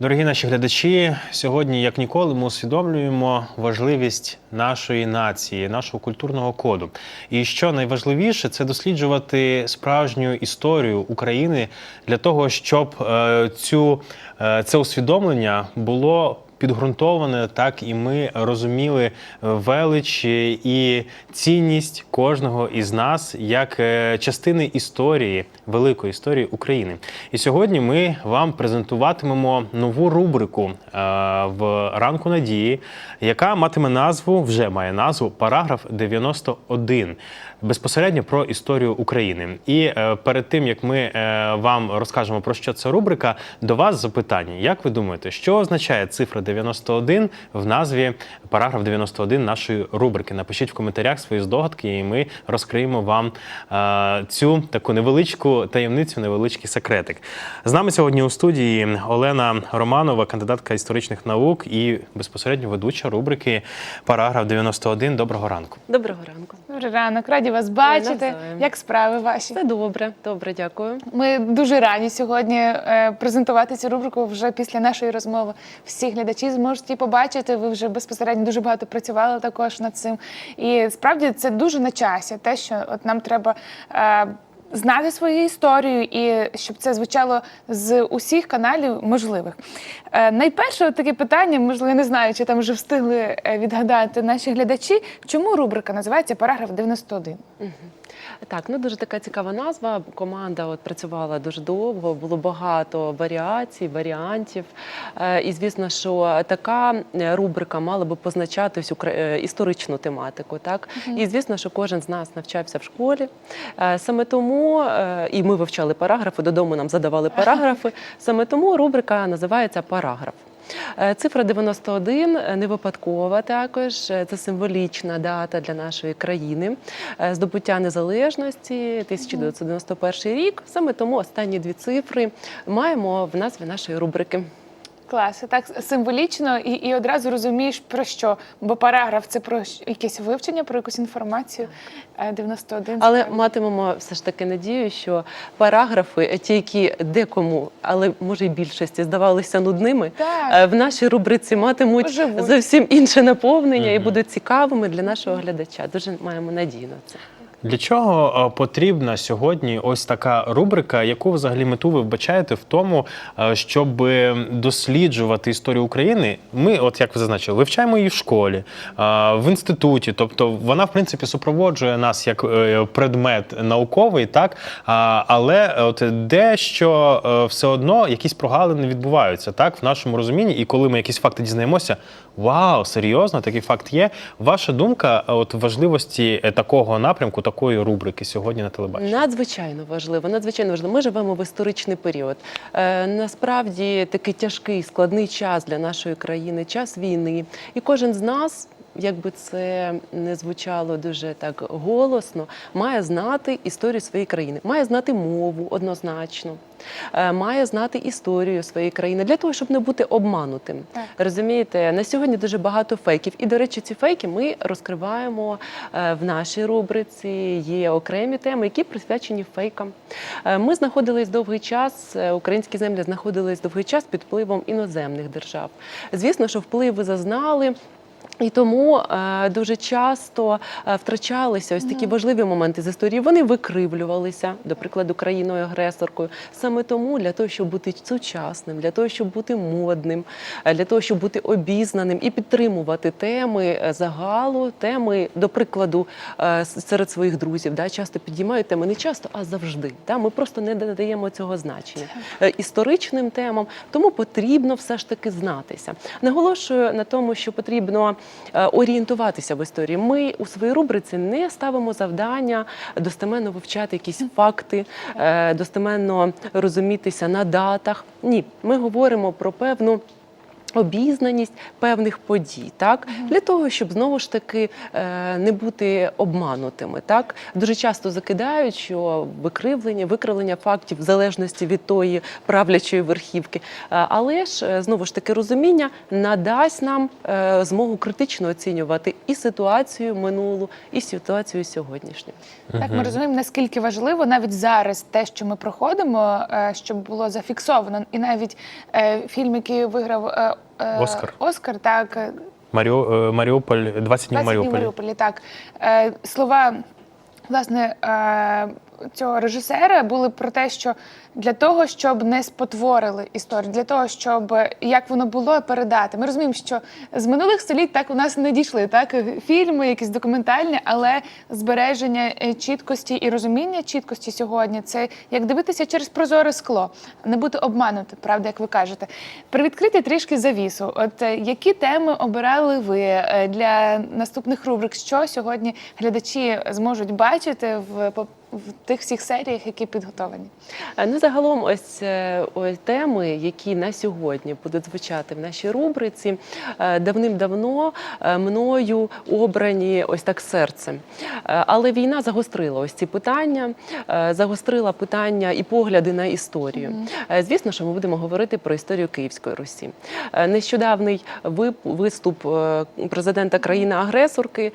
Дорогі наші глядачі, сьогодні, як ніколи, ми усвідомлюємо важливість нашої нації, нашого культурного коду. І що найважливіше, це досліджувати справжню історію України для того, щоб е, цю, е, це усвідомлення було. Підґрунтоване, так і ми розуміли велич і цінність кожного із нас як е, частини історії, великої історії України. І сьогодні ми вам презентуватимемо нову рубрику е, в ранку надії, яка матиме назву, вже має назву Параграф 91 безпосередньо про історію України. І е, перед тим як ми вам розкажемо про що це рубрика, до вас запитання: як ви думаєте, що означає цифра 91 в назві параграф 91 нашої рубрики? Напишіть в коментарях свої здогадки, і ми розкриємо вам е, цю таку невеличку таємницю, невеличкий секретик. З нами сьогодні у студії Олена Романова, кандидатка історичних наук і безпосередньо ведуча рубрики Параграф 91. Доброго ранку. Доброго ранку. Добрий ранок, раді вас бачити. навзаєм. Як справи ваші? Все добре, добре, дякую. Ми дуже раді сьогодні е, презентувати цю рубрику вже після нашої розмови. Всі глядачі зможуть її побачити. Ви вже безпосередньо дуже багато працювали також над цим. І справді це дуже на часі. Те, що от нам треба. Знати свою історію і щоб це звучало з усіх каналів можливих. Е, найперше таке питання, можливо, я не знаю, чи там вже встигли е, відгадати наші глядачі. Чому рубрика називається Параграф 91? Так, ну дуже така цікава назва. Команда от працювала дуже довго, було багато варіацій, варіантів. Е, І звісно, що така е, рубрика мала би позначати всю е, історичну тематику. Так і звісно, що кожен з нас навчався в школі. Саме тому і ми вивчали параграфи, додому нам задавали параграфи. Саме тому рубрика називається Параграф. Е, Цифра 91 е, не випадкова також. Е, Це символічна дата для нашої країни. Здобуття незалежності 1991 рік. Саме тому останні дві цифри маємо в назві нашої рубрики. Клас, і так символічно, і, і одразу розумієш про що. Бо параграф це про якесь вивчення, про якусь інформацію. Е, 91. Але матимемо все ж таки надію, що параграфи, ті, які декому, але може й більшості здавалися нудними, Так. е, в нашій рубриці матимуть Оживуть. зовсім інше наповнення і будуть цікавими для нашого глядача. Дуже маємо надію на це. Для чого е, потрібна сьогодні ось така рубрика, яку взагалі мету ви вбачаєте в тому, е, щоб досліджувати історію України? Ми, от як ви зазначили, вивчаємо її в школі, е, в інституті. Тобто вона, в принципі, супроводжує нас як предмет науковий, так але от дещо все одно якісь прогалини відбуваються так в нашому розумінні. І коли ми якісь факти дізнаємося, вау, серйозно, такий факт є. Ваша думка от важливості такого напрямку, такої рубрики сьогодні на телебаченні? Надзвичайно важливо, надзвичайно важливо. Ми живемо в історичний період. Е, насправді такий тяжкий, складний час для нашої країни, час війни. І кожен з нас. Якби це не звучало дуже так голосно, має знати історію своєї країни, має знати мову однозначно, е, має знати історію своєї країни для того, щоб не бути обманутим. Так. Розумієте, на сьогодні дуже багато фейків. І, до речі, ці фейки ми розкриваємо е, в нашій рубриці. Є окремі теми, які присвячені фейкам. Е, Ми знаходились довгий час, українські землі знаходились довгий час під впливом іноземних держав. Звісно, що впливи зазнали. І тому е, дуже часто е, втрачалися ось такі важливі моменти з історії. Вони викривлювалися, до прикладу, країною-агресоркою. Саме тому для того, щоб бути сучасним, для того, щоб бути модним, е, для того, щоб бути обізнаним і підтримувати теми е, загалу, теми, до прикладу, е, серед своїх друзів. Да, часто підіймають теми не часто, а завжди. Да, ми просто не надаємо цього значення Е, історичним темам, тому потрібно все ж таки знатися. Наголошую на тому, що потрібно орієнтуватися в історії. Ми у своїй рубриці не ставимо завдання достеменно вивчати якісь факти, е, достеменно розумітися на датах. Ні, ми говоримо про певну. Обізнаність певних подій, так для того, щоб знову ж таки е, не бути обманутими. Так дуже часто закидають, що викривлення, викривлення фактів в залежності від тої правлячої верхівки. Е, Але ж е, знову ж таки розуміння надасть нам змогу критично оцінювати і ситуацію минулу, і ситуацію сьогоднішню. Так, ми розуміємо, наскільки важливо навіть зараз те, що ми проходимо, щоб було зафіксовано. І навіть фільм, який виграв Оскар. Оскар, так е, Маріо, е, Маріуполь, 20 днів 20 днів Маріуполі. Маріуполі. Так е, слова власне е, цього режисера були про те, що для того, щоб не спотворили історію, для того, щоб е, як воно було передати. Ми розуміємо, що з минулих століть так у нас не дійшли так фільми, якісь документальні, але збереження е, чіткості і розуміння чіткості сьогодні це як дивитися через прозоре скло, не бути обманути, правда, як ви кажете. Привідкрити трішки завісу. От е, які теми обирали ви для наступних рубрик? Що сьогодні глядачі зможуть бачити в, в тих всіх серіях, які підготовлені? Ну, загалом, ось, е, ось теми, які на сьогодні будуть звучати в нашій рубриці, е, давним-давно е, мною обрані ось так серцем. Але війна загострила ось ці питання, загострила питання і погляди на історію. Е, Звісно, що ми будемо говорити про історію Київської Русі. Нещодавний виступ президента країни-агресорки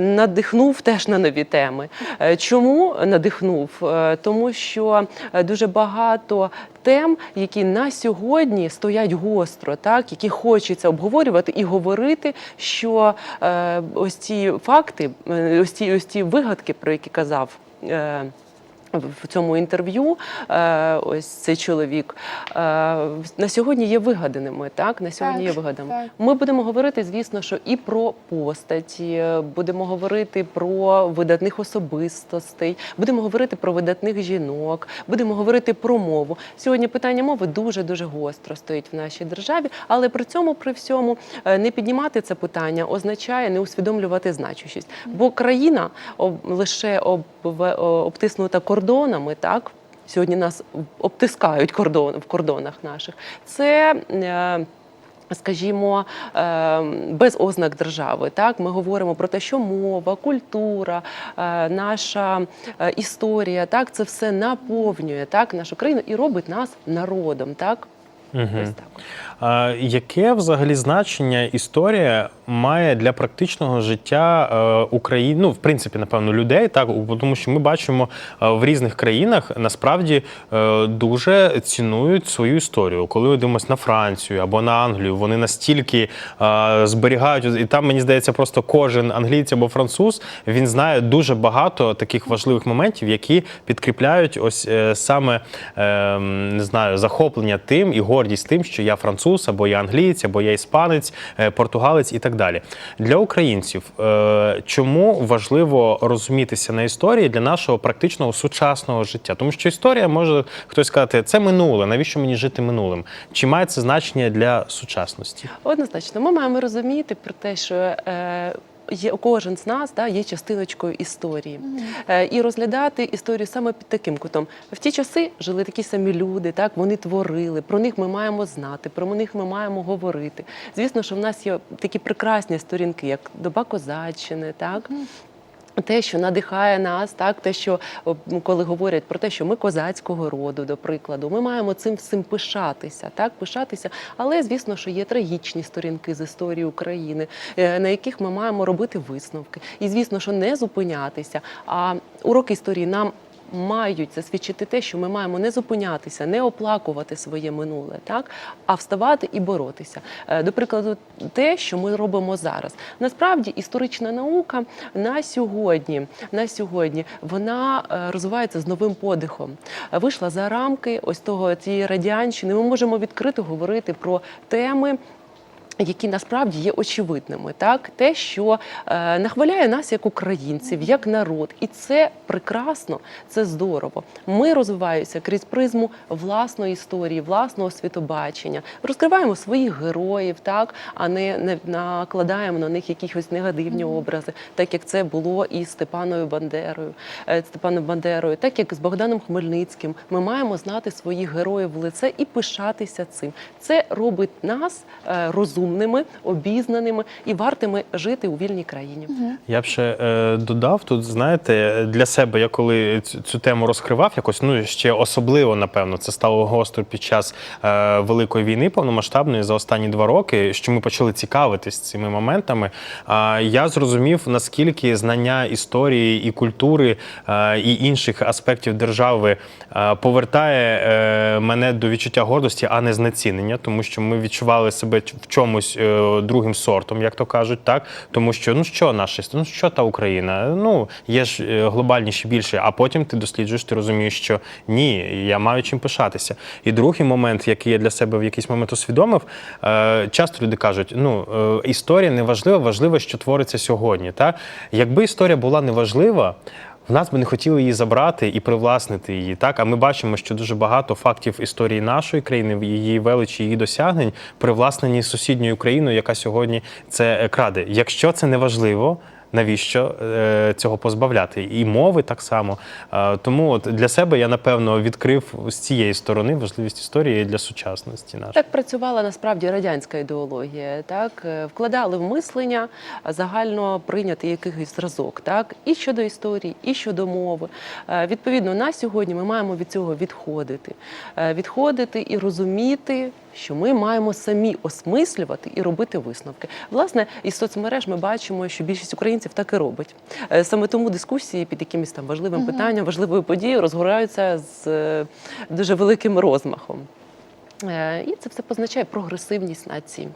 надихнув теж на нові теми. Чому надихнув? Е, Тому що е, дуже багато тем, які на сьогодні стоять гостро, так які хочеться обговорювати і говорити, що е, ось ці факти, ось ці ось ці вигадки, про які казав. В цьому інтерв'ю е, ось цей чоловік е, на сьогодні є вигаданими. Так на сьогодні Так, є вигаданими. так. Ми будемо говорити, звісно, що і про постаті, будемо говорити про видатних особистостей, будемо говорити про видатних жінок, будемо говорити про мову. Сьогодні питання мови дуже дуже гостро стоїть в нашій державі, але при цьому при всьому е, не піднімати це питання означає не усвідомлювати значущість, бо країна лише обтиснута кордонами, так. Сьогодні нас обтискають кордон в кордонах наших. Це е, Скажімо, е, без ознак держави, так ми говоримо про те, що мова, культура, е, наша е, історія, так це все наповнює так нашу країну і робить нас народом. Так Мгм. ось так. А, яке взагалі значення історія має для практичного життя е, України? Ну, в принципі, напевно, людей, так тому що ми бачимо е, в різних країнах насправді е, дуже цінують свою історію. Коли ми дивимося на Францію або на Англію, вони настільки е, зберігають, і там мені здається, просто кожен англієць або француз він знає дуже багато таких важливих моментів, які підкріпляють ось е, саме е, не знаю захоплення тим і гордість тим, що я француз, або я англієць, або я іспанець, е, португалець і так далі. Для українців е, чому важливо розумітися на історії для нашого практичного сучасного життя? Тому що історія може хтось сказати, це минуле. Навіщо мені жити минулим? Чи має це значення для сучасності? Однозначно, ми маємо розуміти про те, що е, є кожен з нас да, є частиночкою історії, е, і розглядати історію саме під таким кутом. В ті часи жили такі самі люди, так вони творили. Про них ми маємо знати, про них ми маємо говорити. Звісно, що в нас є такі прекрасні сторінки, як доба козаччини, так. Те, що надихає нас, так те, що коли говорять про те, що ми козацького роду, до прикладу, ми маємо цим всім пишатися, так пишатися. Але звісно, що є трагічні сторінки з історії України, е, на яких ми маємо робити висновки. І звісно, що не зупинятися. А урок історії нам. Мають засвідчити те, що ми маємо не зупинятися, не оплакувати своє минуле, так а вставати і боротися. Е, До прикладу, те, що ми робимо зараз. Насправді історична наука на сьогодні, на сьогодні вона е, розвивається з новим подихом. Е, Вийшла за рамки ось того цієї радянщини. Ми можемо відкрито говорити про теми які насправді є очевидними, так те, що е, нахваляє нас як українців, як народ, і це прекрасно, це здорово. Ми розвиваємося крізь призму власної історії, власного світобачення, розкриваємо своїх героїв, так а не, не накладаємо на них якісь негативні образи, так як це було і з Степаною Бандерою, е, Степаном Бандерою, так як з Богданом Хмельницьким. Ми маємо знати своїх героїв в лице і пишатися цим. Це робить нас е, розумними, обізнаними і вартими жити у вільній країні. Я б ще е, додав тут, знаєте, для себе, я коли цю, цю тему розкривав, якось ну ще особливо, напевно, це стало гостро під час е, великої війни повномасштабної за останні два роки, що ми почали цікавитись цими моментами. А я зрозумів, наскільки знання історії і культури е, і інших аспектів держави е, повертає е, мене до відчуття гордості, а не знецінення, тому що ми відчували себе в чомусь е, другим сортом, як то кажуть, так тому що ну що наша ну що та Україна? Ну є ж е, глобальніші більше. А потім ти досліджуєш, ти розумієш, що ні, я маю чим пишатися. І другий момент, який я для себе в якийсь момент усвідомив, е, часто люди кажуть: ну е, історія не важлива, важливо, що твориться сьогодні. Так? Якби історія була неважлива. В нас би не хотіли її забрати і привласнити її, так а ми бачимо, що дуже багато фактів історії нашої країни, її величі, її досягнень привласнені сусідньою країною, яка сьогодні це е, краде. Якщо це не важливо, навіщо е, цього позбавляти? І мови так само. Е, тому от для себе я напевно відкрив з цієї сторони важливість історії для сучасності нашої. Так працювала насправді радянська ідеологія. Так Е, вкладали в мислення загально прийнятий якийсь зразок, так і щодо історії, і щодо мови. Відповідно, на сьогодні ми маємо від цього відходити, відходити і розуміти. Що ми маємо самі осмислювати і робити висновки. Власне, із соцмереж ми бачимо, що більшість українців так і робить. Е, Саме тому дискусії під якимось там важливим питанням, важливою подією розгораються з е, дуже великим розмахом. Е, І це все позначає прогресивність нації.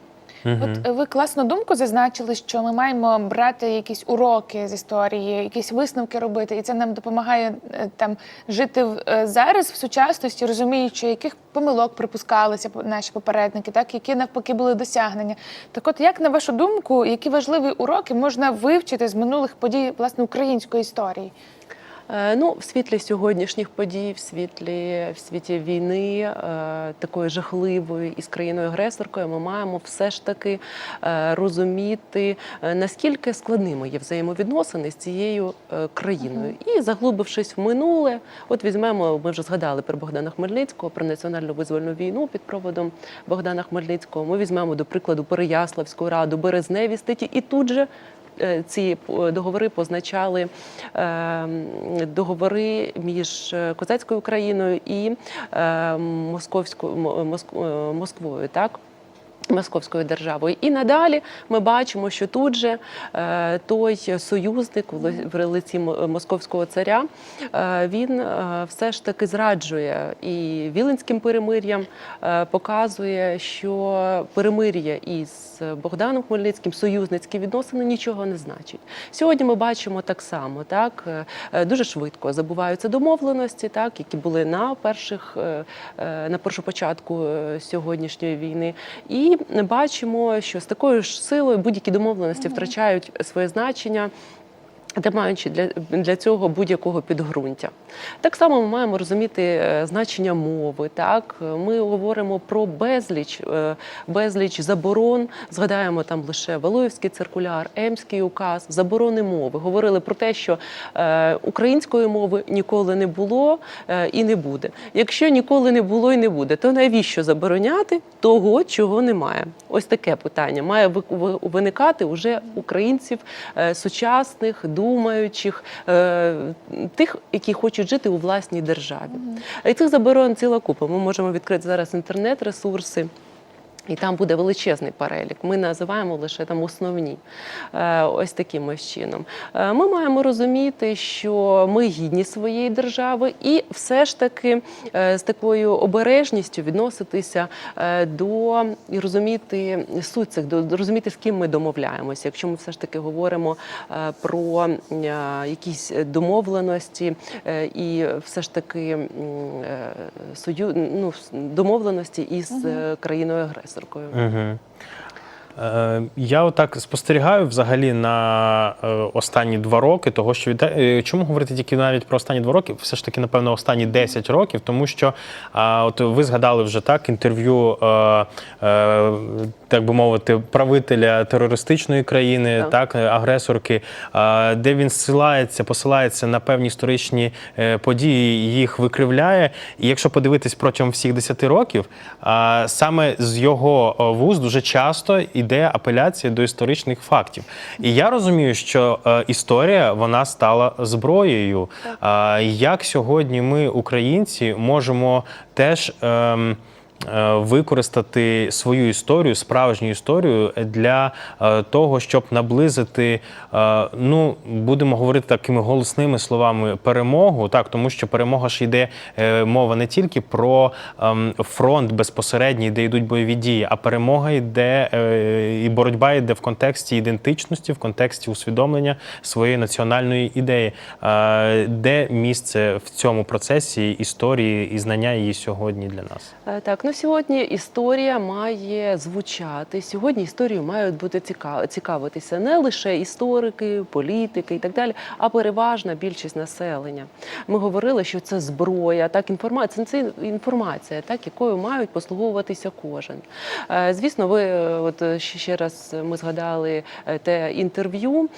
От е, ви класну думку зазначили, що ми маємо брати якісь уроки з історії, якісь висновки робити, і це нам допомагає е, там жити в е, зараз в сучасності, розуміючи, яких помилок припускалися наші попередники, так які навпаки були досягнення. Так, от як на вашу думку, які важливі уроки можна вивчити з минулих подій власне української історії? Е, Ну, в світлі сьогоднішніх подій, в світлі в світі війни, е, такої жахливої із країною-агресоркою, ми маємо все ж таки е, розуміти, наскільки складними є взаємовідносини з цією країною. І заглубившись в минуле, от візьмемо, ми вже згадали про Богдана Хмельницького, про національну визвольну війну під проводом Богдана Хмельницького. Ми візьмемо, до прикладу, Переяславську раду, Березневі статті, і тут же ці е, договори позначали е, договори між е, козацькою Україною і е, московською е, Москвою. Так. Московською державою, і надалі ми бачимо, що тут же е, той союзник в ли- лиці московського царя е, він е, все ж таки зраджує. І Віленським перемир'ям показує, що перемир'я із Богданом Хмельницьким союзницькі відносини нічого не значить. Сьогодні ми бачимо так само, так? Дуже швидко забуваються домовленості, так? Які були на перших на першу початку сьогоднішньої війни, і бачимо, що з такою ж силою будь-які домовленості втрачають своє значення. Не маючи для, для цього будь-якого підґрунтя. Так само ми маємо розуміти е, значення мови. Так? Ми говоримо про безліч, е, безліч заборон, згадаємо там лише Валуївський циркуляр, Емський указ, заборони мови. Говорили про те, що е, української мови ніколи не було і не буде. Якщо ніколи не було і не буде, то навіщо забороняти того, чого немає? Ось таке питання має ви- ви- виникати уже українців сучасних, думаючих, е, тих, які хочуть жити у власній державі. І цих заборон ціла купа. Ми можемо відкрити зараз інтернет-ресурси. І там буде величезний перелік. Ми називаємо лише там основні. Е, Ось таким ось чином. Е, Ми маємо розуміти, що ми гідні своєї держави, і все ж таки е, з такою обережністю відноситися до і розуміти суть цих, до- розуміти, з ким ми домовляємося. Якщо ми все ж таки говоримо про якісь домовленості і все ж таки м, е, сою, ну, домовленості із е, країною-агресоркою. Угу. Е, Я отак спостерігаю взагалі на е, останні два роки, того що відда- е, чому говорити тільки навіть про останні два роки, все ж таки, напевно, останні 10 років, тому що от ви згадали вже так інтерв'ю, так би мовити, правителя терористичної країни, Так. так, агресорки, де він ссилається, посилається на певні історичні події, їх викривляє. І якщо подивитись протягом всіх 10 років, саме з його вуз дуже часто йде апеляція до історичних фактів. І я розумію, що е, історія вона стала зброєю. Як сьогодні ми, українці, можемо теж. Е, Використати свою історію, справжню історію для е, того, щоб наблизити, е, ну будемо говорити такими голосними словами, перемогу, так тому що перемога ж йде мова не тільки про ем, фронт безпосередній, де йдуть бойові дії, а перемога йде і боротьба йде в контексті ідентичності, в контексті усвідомлення своєї національної ідеї. Де місце в цьому процесі історії і знання її сьогодні для нас? Так, ну сьогодні історія має звучати. Сьогодні історію мають бути цікавитися не лише історики, політики і так далі, а переважна більшість населення. Ми говорили, що це зброя, так інформація це інформація, так якою мають послуговуватися кожен. Е, Звісно, ви е, от ще раз ми згадали е, те інтерв'ю,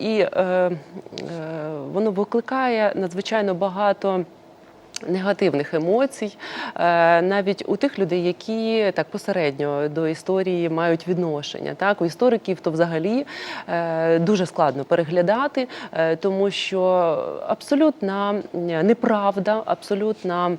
і воно викликає надзвичайно багато. Негативних емоцій, е, навіть у тих людей, які так посередньо до історії мають відношення. Так, у істориків то взагалі е, дуже складно переглядати, е, тому що абсолютна неправда, абсолютна.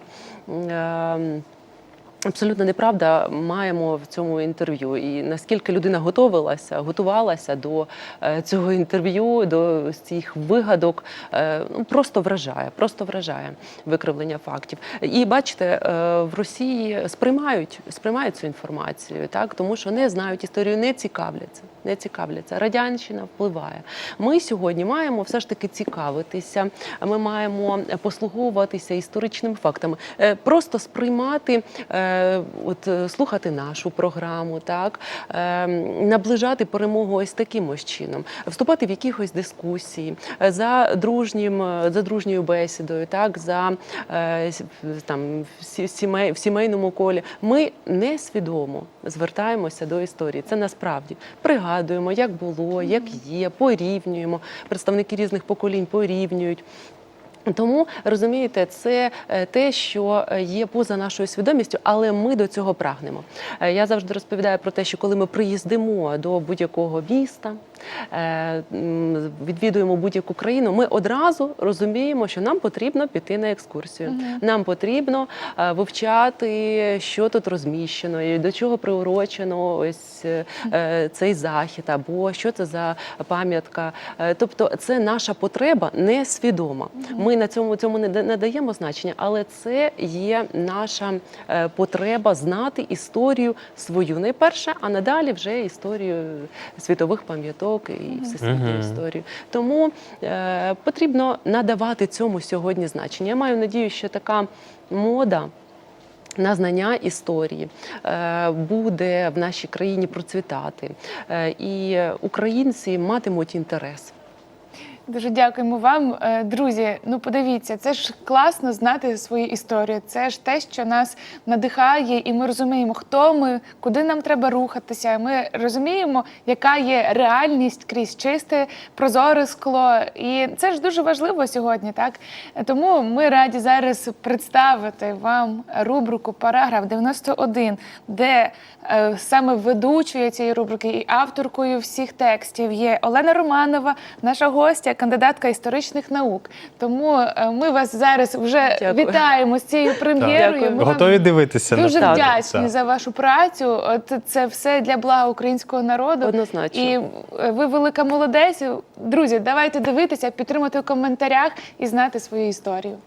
Абсолютно неправда маємо в цьому інтерв'ю. І наскільки людина готувалася, готувалася до е, цього інтерв'ю, до цих вигадок, е, ну просто вражає, просто вражає викривлення фактів. І бачите, е, в Росії сприймають, сприймають цю інформацію, так тому що не знають історію, не цікавляться. Не цікавляться. Радянщина впливає. Ми сьогодні маємо все ж таки цікавитися. Ми маємо послуговуватися історичними фактами, просто сприймати, от е, слухати нашу програму, так е, наближати перемогу ось таким ось чином, вступати в якихось дискусії е, за дружнім, е, за дружньою бесідою, так за е, там сімей, в сімейному колі. Ми несвідомо звертаємося до історії. Це насправді пригадуємо, як було, як є, порівнюємо. Представники різних поколінь порівнюють. Тому розумієте, це е, те, що е, є поза нашою свідомістю, але ми до цього прагнемо. Е, Я завжди розповідаю про те, що коли ми приїздимо до будь-якого міста, відвідуємо будь-яку країну, ми одразу розуміємо, що нам потрібно піти на екскурсію. Нам потрібно е, вивчати, що тут розміщено, і до чого приурочено ось е, е, цей захід, або що це за пам'ятка. Е, Тобто, це наша потреба несвідома. Ми на цьому цьому не да- не даємо значення, але це є наша е, потреба знати історію свою найперше, а надалі вже історію світових пам'яток і всесвітню Мгм. історію. Тому е, потрібно надавати цьому сьогодні значення. Я маю надію, що така мода. На знання історії е, буде в нашій країні процвітати, Е, і українці матимуть інтерес. Дуже дякуємо вам, Е, друзі. Ну подивіться, це ж класно знати свою історію. Це ж те, що нас надихає, і ми розуміємо, хто ми, куди нам треба рухатися. Ми розуміємо, яка є реальність крізь чисте, прозоре скло. І це ж дуже важливо сьогодні, так тому ми раді зараз представити вам рубрику Параграф 91, де е, саме ведучою цієї рубрики і авторкою всіх текстів є Олена Романова, наша гостя, кандидатка історичних наук. Тому е, ми вас зараз вже Дякую. вітаємо з цією прем'єрою. Ми вам Готові дивитися Дуже на вдячні Так. за вашу працю. От це все для блага українського народу. Однозначно. І е, ви велика молодець. Друзі, давайте дивитися, підтримати в коментарях і знати свою історію.